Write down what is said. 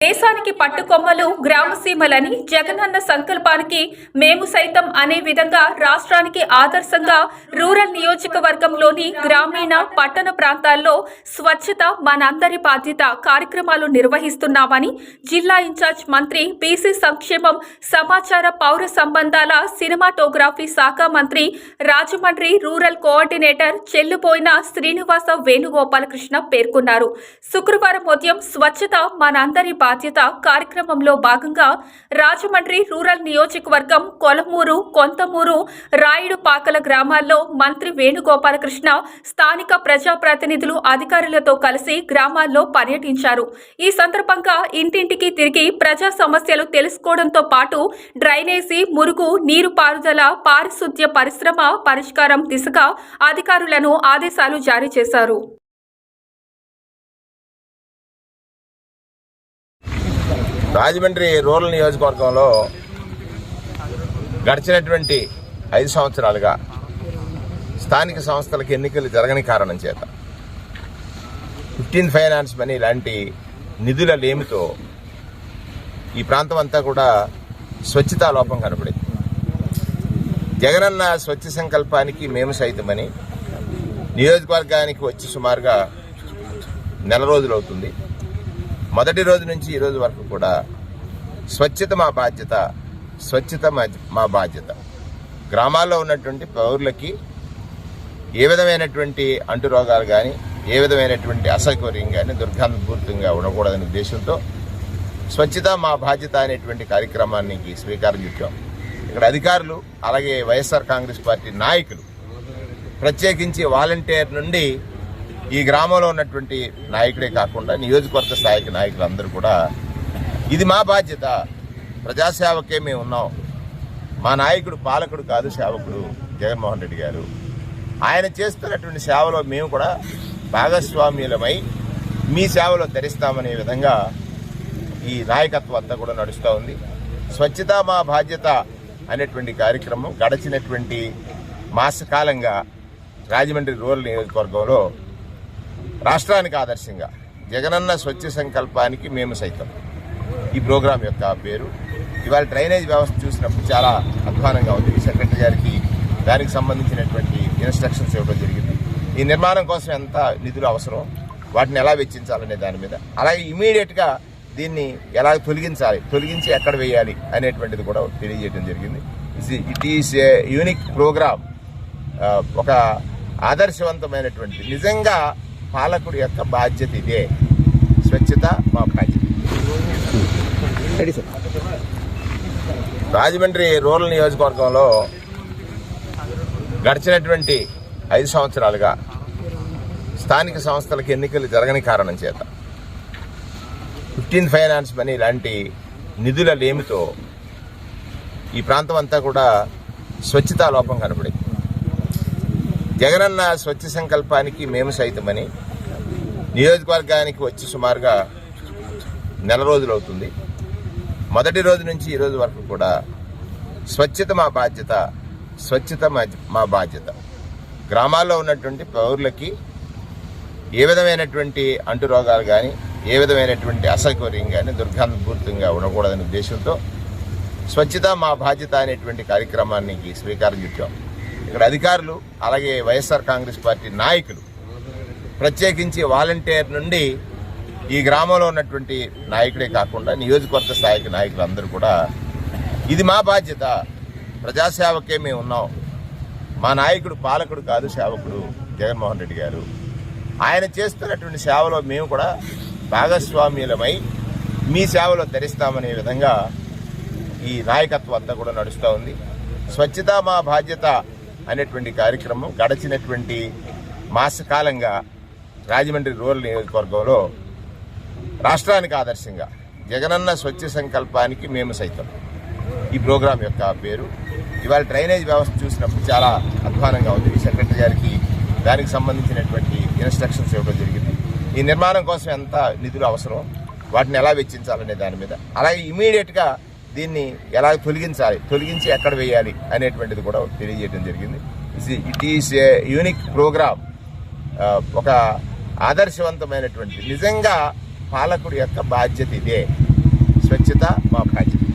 దేశానికి పట్టుకొమ్మలు గ్రామసీమలని జగనన్న సంకల్పానికి మేము సైతం అనే విధంగా రాష్ట్రానికి ఆదర్శంగా రూరల్ నియోజకవర్గంలోని గ్రామీణ పట్టణ ప్రాంతాల్లో స్వచ్ఛత మనందరి బాధ్యత కార్యక్రమాలు నిర్వహిస్తున్నామని జిల్లా ఇన్ఛార్జ్ మంత్రి బీసీ సంక్షేమం సమాచార పౌర సంబంధాల సినిమాటోగ్రఫీ శాఖ మంత్రి రాజమండ్రి రూరల్ కోఆర్డినేటర్ చెల్లుపోయిన శ్రీనివాస వేణుగోపాలకృష్ణ పేర్కొన్నారు. శుక్రవారం ఉదయం స్వచ్ఛత మనందరి బాధ్యత కార్యక్రమంలో భాగంగా రాజమండ్రి రూరల్ నియోజకవర్గం కొలమూరు కొంతమూరు రాయుడుపాకల గ్రామాల్లో మంత్రి వేణుగోపాలకృష్ణ స్థానిక ప్రజాప్రతినిధులు అధికారులతో కలిసి గ్రామాల్లో పర్యటించారు. ఈ సందర్భంగా ఇంటింటికి తిరిగి ప్రజా సమస్యలు తెలుసుకోవడంతో పాటు డ్రైనేజీ మురుగు నీరు పారుదల పారిశుద్ధ్య పరిశ్రమ పరిష్కారం దిశగా అధికారులను ఆదేశాలు జారీ చేశారు. రాజమండ్రి రూరల్ నియోజకవర్గంలో గడిచినటువంటి ఐదు సంవత్సరాలుగా స్థానిక సంస్థలకు ఎన్నికలు జరగని కారణం చేత ఫిఫ్టీన్ ఫైనాన్స్ మనీ ఇలాంటి నిధుల లేమితో ఈ ప్రాంతం అంతా కూడా స్వచ్ఛతా లోపం కనపడింది జగనన్న స్వచ్ఛ సంకల్పానికి మేము సైతమని నియోజకవర్గానికి వచ్చి సుమారుగా నెల రోజులు అవుతుంది. మొదటి రోజు నుంచి ఈ రోజు వరకు కూడా స్వచ్ఛత మా బాధ్యత స్వచ్ఛత మా- మా బాధ్యత. గ్రామాల్లో ఉన్నటువంటి పౌరులకి ఏ విధమైనటువంటి అంటు రోగాలు కానీ ఏ విధమైనటువంటి అసౌకర్యం కానీ దుర్గంధపూరితంగా ఉండకూడదనే ఉద్దేశంతో స్వచ్ఛత మా బాధ్యత అనేటువంటి కార్యక్రమానికి స్వీకారం చుట్టాం ఇక్కడ అధికారులు అలాగే వైఎస్ఆర్ కాంగ్రెస్ పార్టీ నాయకులు ప్రత్యేకించి వాలంటీర్ నుండి ఈ గ్రామంలో ఉన్నటువంటి నాయకుడే కాకుండా నియోజకవర్గ స్థాయికి నాయకులందరూ కూడా ఇది మా బాధ్యత. ప్రజాసేవకే మేము ఉన్నాం. మా నాయకుడు పాలకుడు కాదు సేవకుడు జగన్మోహన్ రెడ్డి గారు. ఆయన చేస్తున్నటువంటి సేవలో మేము కూడా భాగస్వామ్యులమై మీ సేవలో ధరిస్తామనే విధంగా ఈ నాయకత్వం అంతా కూడా నడుస్తూ ఉంది. స్వచ్ఛత మా బాధ్యత అనేటువంటి కార్యక్రమం గడిచినటువంటి మాసకాలంగా రాజమండ్రి రూరల్ నియోజకవర్గంలో రాష్ట్రానికి ఆదర్శంగా జగనన్న స్వచ్ఛ సంకల్పానికి మేము సైతం. ఈ ప్రోగ్రాం యొక్క పేరు. ఇవాళ డ్రైనేజ్ వ్యవస్థ చూసినప్పుడు చాలా అధ్వానంగా ఉంది. సెక్రటరీ గారికి దానికి సంబంధించినటువంటి ఇన్స్ట్రక్షన్స్ ఇవ్వడం జరిగింది. ఈ నిర్మాణం కోసం ఎంత నిధులు అవసరం వాటిని ఎలా వెచ్చించాలనే దాని మీద అలాగే ఇమీడియట్గా దీన్ని ఎలా తొలగించాలి తొలగించి ఎక్కడ వేయాలి అనేటువంటిది కూడా తెలియజేయడం జరిగింది. It is a unique program ఒక ఆదర్శవంతమైనటువంటి నిజంగా పాలకుడి యొక్క బాధ్యత ఇదే. స్వచ్ఛత మా బాధ్యత. రాజమండ్రి రూరల్ నియోజకవర్గంలో గడిచినటువంటి ఐదు సంవత్సరాలుగా స్థానిక సంస్థలకు ఎన్నికలు జరగని కారణం చేత ఫిఫ్టీన్ ఫైనాన్స్ మనీ ఇలాంటి నిధుల లేమితో ఈ ప్రాంతం అంతా కూడా స్వచ్ఛతా లోపం కనపడింది జగనన్న స్వచ్ఛ సంకల్పానికి మేము సైతమని నియోజకవర్గానికి వచ్చి సుమారుగా నెల రోజులు అవుతుంది. మొదటి రోజు నుంచి ఈ రోజు వరకు కూడా స్వచ్ఛత మా బాధ్యత స్వచ్ఛత మా- మా బాధ్యత. గ్రామాల్లో ఉన్నటువంటి పౌరులకి ఏ విధమైనటువంటి అంటు రోగాలు కానీ ఏ విధమైనటువంటి అసౌకర్యం కానీ దుర్గంధపూరితంగా ఉండకూడదనే ఉద్దేశంతో స్వచ్ఛత మా బాధ్యత అనేటువంటి కార్యక్రమానికి స్వీకారం చుట్టాం ఇక్కడ అధికారులు అలాగే వైఎస్ఆర్ కాంగ్రెస్ పార్టీ నాయకులు ప్రత్యేకించి వాలంటీర్ నుండి ఈ గ్రామంలో ఉన్నటువంటి నాయకుడే కాకుండా నియోజకవర్గ స్థాయికి నాయకులందరూ కూడా ఇది మా బాధ్యత. ప్రజాసేవకే మేము ఉన్నాం. మా నాయకుడు పాలకుడు కాదు సేవకుడు జగన్మోహన్ రెడ్డి గారు. ఆయన చేస్తున్నటువంటి సేవలో మేము కూడా భాగస్వామ్యులమై మీ సేవలో ధరిస్తామనే విధంగా ఈ నాయకత్వం అంతా కూడా నడుస్తూ ఉంది. స్వచ్ఛత మా బాధ్యత అనేటువంటి కార్యక్రమం గడిచినటువంటి మాసకాలంగా రాజమండ్రి రూరల్ నియోజకవర్గంలో రాష్ట్రానికి ఆదర్శంగా జగనన్న స్వచ్ఛ సంకల్పానికి మేము సైతం. ఈ ప్రోగ్రాం యొక్క పేరు. ఇవాళ డ్రైనేజ్ వ్యవస్థ చూసినప్పుడు చాలా అధ్వానంగా ఉంది. సెక్రటరీ గారికి దానికి సంబంధించినటువంటి ఇన్స్ట్రక్షన్స్ ఇవ్వడం జరిగింది. ఈ నిర్మాణం కోసం ఎంత నిధులు అవసరం వాటిని ఎలా వెచ్చించాలనే దాని మీద. అలాగే ఇమీడియట్గా దీన్ని ఎలా తొలగించాలి తొలగించి ఎక్కడ వేయాలి అనేటువంటిది కూడా తెలియజేయడం జరిగింది. It is a unique program ఒక ఆదర్శవంతమైనటువంటి నిజంగా పాలకుడి యొక్క బాధ్యత ఇదే. స్వచ్ఛత మా బాధ్యత.